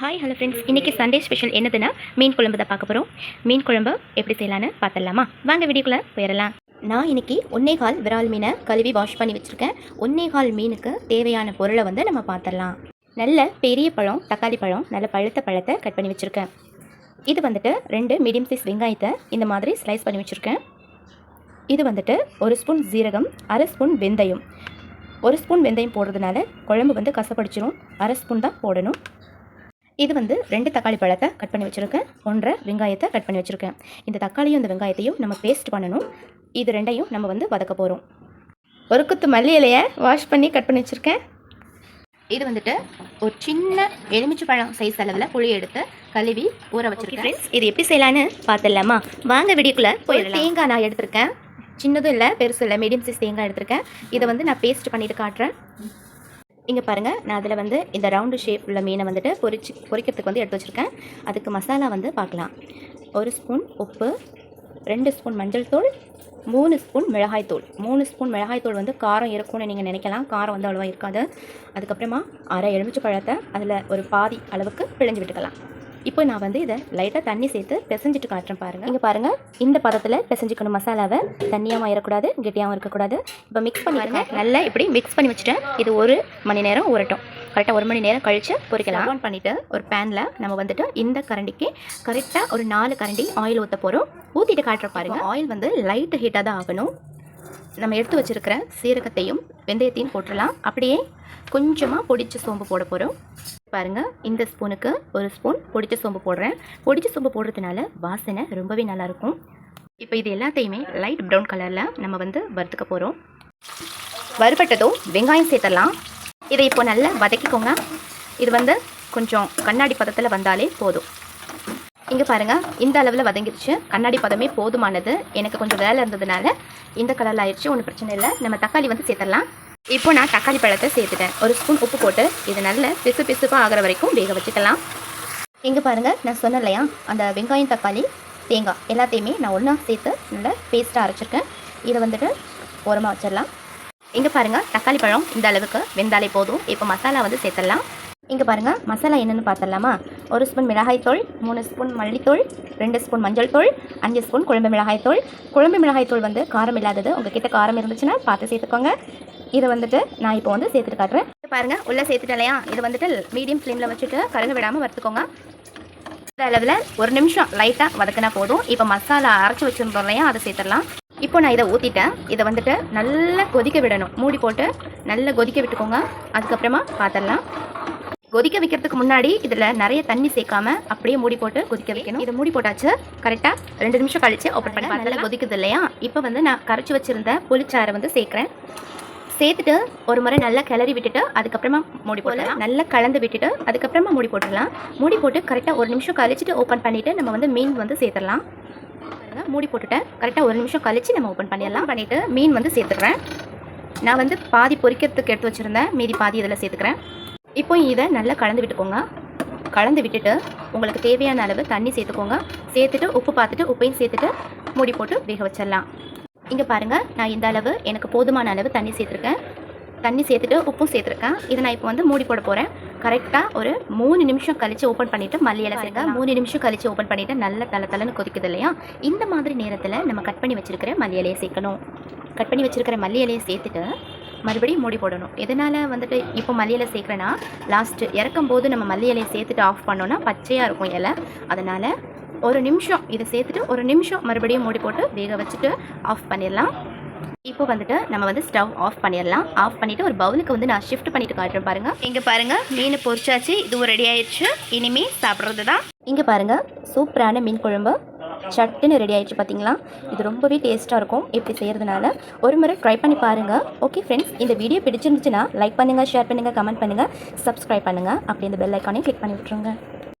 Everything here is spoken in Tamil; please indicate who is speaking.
Speaker 1: ஹாய் ஹலோ ஃப்ரெண்ட்ஸ் இன்றைக்கி சண்டே ஸ்பெஷல் என்னதுன்னா மீன் குழம்பு தான் பார்க்க போகிறோம் மீன் குழம்பு எப்படி செய்யலான்னு பார்த்துடலாமா? வாங்க வீடியோக்குள்ளே போயிடலாம். நான் இன்னைக்கு ஒன்னே கால் விரால் மீனை கழுவி வாஷ் பண்ணி வச்சுருக்கேன். ஒன்னே கால் மீனுக்கு தேவையான பொருளை வந்து நம்ம பார்த்துடலாம். நல்ல பெரிய பழம் தக்காளி பழம் நல்ல பழுத்த பழத்தை கட் பண்ணி வச்சுருக்கேன். இது வந்துட்டு ரெண்டு மீடியம் சைஸ் வெங்காயத்தை இந்த மாதிரி ஸ்லைஸ் பண்ணி வச்சுருக்கேன். இது வந்துட்டு ஒரு ஸ்பூன் ஜீரகம் அரை ஸ்பூன் வெந்தயம். ஒரு ஸ்பூன் வெந்தயம் போடுறதுனால குழம்பு வந்து கசப்படிச்சிடும் அரை ஸ்பூன் தான் போடணும். இது வந்து ரெண்டு தக்காளி பழத்தை கட் பண்ணி வச்சுருக்கேன். ஒன்றரை வெங்காயத்தை கட் பண்ணி வச்சுருக்கேன். இந்த தக்காளியும் இந்த வெங்காயத்தையும் நம்ம பேஸ்ட் பண்ணணும். இது ரெண்டையும் நம்ம வந்து வதக்க போகிறோம் ஒரு குத்து மல்லி இலையை வாஷ் பண்ணி கட் பண்ணி வச்சுருக்கேன். இது வந்துட்டு ஒரு சின்ன எலுமிச்சை பழம் சைஸ் அளவில் புளி எடுத்து கழுவி ஊற வச்சிருக்கேன். ஃப்ரெண்ட்ஸ் இது எப்படி செய்யலான்னு பார்த்துடலாமா? வாங்க வீடியோக்குள்ளே போயிடலாம். தேங்காய் நான் எடுத்திருக்கேன். சின்னதும் இல்லை பெருசும் இல்லை மீடியம் சைஸ் தேங்காய் எடுத்திருக்கேன். இதை வந்து நான் பேஸ்ட் பண்ணிட்டு காட்டுறேன். இங்கே பாருங்கள் நான் அதில் வந்து இந்த ரவுண்டு ஷேப் உள்ள மீனை வந்துட்டு பொரிச்சு பொரிக்கிறதுக்கு வந்து எடுத்து வச்சுருக்கேன். அதுக்கு மசாலா வந்து பார்க்கலாம். ஒரு ஸ்பூன் உப்பு ரெண்டு ஸ்பூன் மஞ்சள் தூள் மூணு ஸ்பூன் மிளகாய் தூள். மூணு ஸ்பூன் மிளகாய் தூள் வந்து காரம் இருக்கும்னு நீங்கள் நினைக்கலாம். காரம் வந்து அவ்வளோவா இருக்காது. அதுக்கப்புறமா அரை எலுமிச்சை பழத்தை அதில் ஒரு பாதி அளவுக்கு பிழிஞ்சு விட்டுக்கலாம். இப்போ நான் வந்து இதை லைட்டாக தண்ணி சேர்த்து பிசைஞ்சிட்டு காட்டுறேன் பாருங்கள் இங்கே பாருங்கள் இந்த பதத்தில் பிசைஞ்சிக்கணும் மசாலாவை. தண்ணியாகவும் இருக்கக்கூடாது கெட்டியாகவும் இருக்கக்கூடாது. இப்போ மிக்ஸ் பண்ணிடுங்க நல்லா இப்படி மிக்ஸ் பண்ணி வச்சுட்டேன். இது ஒரு மணி நேரம் ஊறட்டும். கரெக்டாக ஒரு மணி நேரம் கழித்து பொரிக்கலாம் ஆன் பண்ணிவிட்டு ஒரு பேனில் நம்ம வந்துட்டு இந்த கரண்டிக்கு கரெக்டாக ஒரு நாலு கரண்டி ஆயில் ஊற்ற போகிறோம் ஊற்றிட்டு காட்டுற பாருங்க. ஆயில் வந்து லைட் ஹீட்டாக தான் ஆகணும். நம்ம எடுத்து வச்சிருக்கிற சீரகத்தையும் வெந்தயத்தையும் போட்டுடலாம். அப்படியே கொஞ்சமாக பொடிச்ச சோம்பு போட போகிறோம் பாருங்கள் இந்த ஸ்பூனுக்கு ஒரு ஸ்பூன் பொடிச்ச சோம்பு போடுறேன். பொடிச்ச சோம்பு போடுறதுனால வாசனை ரொம்பவே நல்லாயிருக்கும். இப்போ இது எல்லாத்தையுமே லைட் ப்ரௌன் கலரில் நம்ம வந்து வறுத்துக்க போகிறோம் வறுபட்டதும் வெங்காயம் சேர்த்துடலாம். இதை இப்போ நல்லா வதக்கிக்கோங்க. இது வந்து கொஞ்சம் கண்ணாடி பதத்தில் வந்தாலே போதும். இங்கே பாருங்கள் இந்த அளவில் வதங்கிடுச்சு. கண்ணாடி பதமே போதுமானது. எனக்கு கொஞ்சம் வேலை இருந்ததுனால இந்த கலரில் ஆயிடுச்சு ஒன்றும் பிரச்சனை இல்லை. நம்ம தக்காளி வந்து சேர்த்துடலாம். இப்போ நான் தக்காளி பழத்தை சேர்த்துட்டேன். ஒரு ஸ்பூன் உப்பு போட்டு இது நல்ல பிசு பிசுப்பாக ஆகிற வரைக்கும் வேக வச்சுக்கலாம். இங்கே பாருங்கள் நான் சொன்னேன் இல்லையா? அந்த வெங்காயம் தக்காளி தேங்காய் எல்லாத்தையுமே நான் ஒன்றா சேர்த்து நல்லா பேஸ்ட்டாக அரைச்சிருக்கேன். இதை வந்துட்டு ஓரமாக வச்சிடலாம். இங்கே பாருங்கள் தக்காளி பழம் இந்த அளவுக்கு வெந்தாலே போதும். இப்போ மசாலா வந்து சேர்த்துடலாம். இங்கே பாருங்கள் மசாலா என்னென்னு பார்த்துடலாமா? ஒரு ஸ்பூன் மிளகாய்த்தூள் மூணு ஸ்பூன் மல்லித்தூள் ரெண்டு ஸ்பூன் மஞ்சள் தூள் அஞ்சு ஸ்பூன் குழம்பு மிளகாய்த்தூள் குழம்பு மிளகாய்த்தூள் வந்து காரம் இல்லாதது. உங்கள் கிட்டே காரம் இருந்துச்சுன்னா பார்த்து சேர்த்துக்கோங்க. இதை வந்துட்டு நான் இப்போ வந்து சேர்த்துட்டு காட்டுறேன். பாருங்கள் பாருங்க உள்ளே சேர்த்துட்டேன் இல்லையா? இது வந்துட்டு மீடியம் ஃப்ளேமில் வச்சுட்டு கருங்க விடாமல் வறுத்துக்கோங்க. இந்த அளவில் ஒரு நிமிஷம் லைட்டாக வதக்கினா போதும். இப்போ மசாலா அரைச்சி வச்சுருந்தோம் இல்லையா? அதை சேர்த்துடலாம். இப்போ நான் இதை ஊற்றிட்டேன் இதை வந்துட்டு நல்லா கொதிக்க விடணும். மூடி போட்டு நல்லா கொதிக்க விட்டுக்கோங்க. அதுக்கப்புறமா பார்த்துடலாம் கொதிக்க வைக்கிறதுக்கு முன்னாடி இதில் நிறைய தண்ணி சேர்க்காம அப்படியே மூடி போட்டு கொதிக்க வைக்கணும். இதை மூடி போட்டாச்சு. கரெக்டாக ரெண்டு நிமிஷம் கழிச்சு ஓப்பன் பண்ணி நல்லா கொதிக்குது இல்லையா? இப்போ வந்து நான் கரைச்சி வச்சுருந்த புளிச்சாரை வந்து சேர்க்குறேன். சேர்த்துட்டு ஒரு முறை நல்லா கிளறி விட்டுட்டு அதுக்கப்புறமா மூடி போடலாம் நல்லா கலந்து விட்டுட்டு அதுக்கப்புறமா மூடி போட்டுடலாம். மூடி போட்டு கரெக்டாக ஒரு நிமிஷம் கழிச்சிட்டு ஓப்பன் பண்ணிவிட்டு நம்ம வந்து மீன் வந்து சேர்த்துடலாம். மூடி போட்டுட்டேன் கரெக்டாக ஒரு நிமிஷம் கழிச்சு நம்ம ஓப்பன் பண்ணிடலாம். பண்ணிவிட்டு மீன் வந்து சேர்த்துடுறேன். நான் வந்து பாதி பொரிக்கிறதுக்கு எடுத்து வச்சுருந்தேன். மீதி பாதி இதில் சேர்த்துக்கிறேன். இப்போ இதை நல்லா கலந்து விட்டுக்கோங்க. கலந்து விட்டுட்டு உங்களுக்கு தேவையான அளவு தண்ணி சேர்த்துக்கோங்க. சேர்த்துட்டு உப்பு பார்த்துட்டு உப்பையும் சேர்த்துட்டு மூடி போட்டு வேக வச்சிடலாம். இங்கே பாருங்கள் நான் இந்த அளவு எனக்கு போதுமான அளவு தண்ணி சேர்த்துருக்கேன். தண்ணி சேர்த்துட்டு உப்பும் சேர்த்துருக்கேன். இதை நான் இப்போ வந்து மூடி போட போகிறேன் கரெக்டாக ஒரு மூணு நிமிஷம் கழித்து ஓப்பன் பண்ணிவிட்டு மல்லி இலை சேர்க்க மூணு நிமிஷம் கழித்து ஓப்பன் பண்ணிவிட்டு நல்ல தலை தலைன்னு கொதிக்குது இல்லையா? இந்த மாதிரி நேரத்தில் நம்ம கட் பண்ணி வச்சிருக்கிற மல்லி இலையை சேர்க்கணும். கட் பண்ணி வச்சிருக்கிற மல்லி இலையை சேர்த்துட்டு மறுபடியும் மூடி போடணும். எதனால் வந்துட்டு இப்போ மல்லி இலை சேர்க்குறேன்னா லாஸ்ட்டு இறக்கும் போது நம்ம மல்லி இலையை சேர்த்துட்டு ஆஃப் பண்ணோன்னா பச்சையாக இருக்கும் இலை. அதனால் ஒரு நிமிஷம் இதை சேர்த்துட்டு ஒரு நிமிஷம் மறுபடியும் மூடி போட்டு வேக வச்சுட்டு ஆஃப் பண்ணிடலாம். இப்போ வந்துட்டு நம்ம வந்து ஸ்டவ் ஆஃப் பண்ணிடலாம். ஆஃப் பண்ணிவிட்டு ஒரு பவுலுக்கு வந்து நான் ஷிஃப்ட் பண்ணிட்டு காட்டுறேன் பாருங்கள் இங்கே பாருங்கள் மீன் பொரிச்சாச்சு இதுவும் ரெடி ஆயிடுச்சு. இனிமே சாப்பிட்றது தான். இங்கே பாருங்கள் சூப்பரான மீன் குழம்பு. சட்டுன்னு ரெடி ஆயிடுச்சு பார்த்தீங்களா இது ரொம்பவே டேஸ்ட்டாக இருக்கும். இப்படி செய்கிறதுனால ஒரு முறை ட்ரை பண்ணி பாருங்கள் ஓகே ஃப்ரெண்ட்ஸ் இந்த வீடியோ பிடிச்சிருந்துச்சுன்னா லைக் பண்ணுங்கள் ஷேர் பண்ணுங்கள் கமெண்ட் பண்ணுங்கள் சப்ஸ்கிரைப் பண்ணுங்கள் அப்படி இந்த பெல் ஐக்கானையும் கிளிக் பண்ணி விட்ருங்க